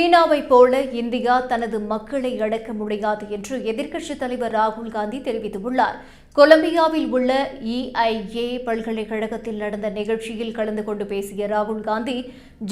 சீனாவைப் போல இந்தியா தனது மக்களை அடக்க முடியாது என்று எதிர்க்கட்சித் தலைவர் ராகுல் காந்தி தெரிவித்துள்ளார். கொலம்பியாவில் உள்ள இஐஏ பல்கலைக்கழகத்தில் நடந்த நிகழ்ச்சியில் கலந்து கொண்டு பேசிய ராகுல் காந்தி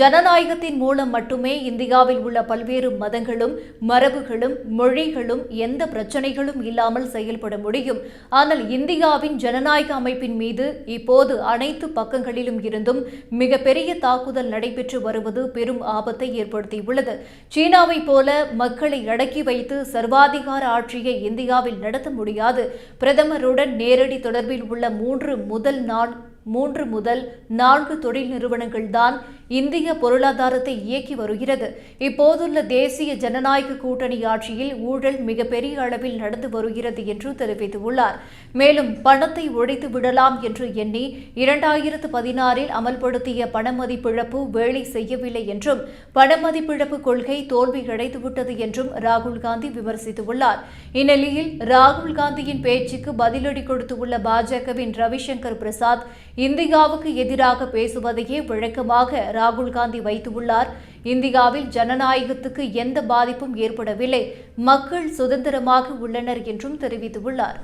ஜனநாயகத்தின் மூலம் மட்டுமே இந்தியாவில் உள்ள பல்வேறு மதங்களும் மரபுகளும் மொழிகளும் எந்த பிரச்சனைகளும் இல்லாமல் செயல்பட முடியும். ஆனால் இந்தியாவின் ஜனநாயக அமைப்பின் மீது இப்போது அனைத்து பக்கங்களிலும் இருந்தும் மிகப்பெரிய தாக்குதல் நடைபெற்று வருவது பெரும் ஆபத்தை ஏற்படுத்தியுள்ளது. சீனாவைப் போல மக்களை அடக்கி வைத்து சர்வாதிகார ஆட்சியை இந்தியாவில் நடத்த முடியாது. பிரதமருடன் நேரடி தொடர்பில் உள்ள மூன்று முதல் நாள் மூன்று முதல் நான்கு தொழில் நிறுவனங்கள் தான் இந்திய பொருளாதாரத்தை இயக்கி வருகிறது. இப்போதுள்ள தேசிய ஜனநாயக கூட்டணி ஆட்சியில் ஊழல் மிகப்பெரிய அளவில் நடந்து வருகிறது என்று தெரிவித்துள்ளார். மேலும் பணத்தை ஒழித்து விடலாம் என்று எண்ணி இரண்டாயிரத்து பதினாறில் அமல்படுத்திய பணமதிப்பிழப்பு வேலை செய்யவில்லை என்றும் பணமதிப்பிழப்பு கொள்கை தோல்வி அடைந்துவிட்டது என்றும் ராகுல் காந்தி விமர்சித்துள்ளார். இந்நிலையில் ராகுல் காந்தியின் பேச்சுக்கு பதிலடி கொடுத்துள்ள பாஜகவின் ரவிசங்கர் பிரசாத் இந்தியாவுக்கு எதிராக பேசுவதையே வழக்கமாக ராகுல் காந்தி வைத்துள்ளார். இந்தியாவில் ஜனநாயகத்துக்கு எந்த பாதிப்பும் ஏற்படவில்லை. மக்கள் சுதந்திரமாக உள்ளனர் என்றும் தெரிவித்துள்ளார்.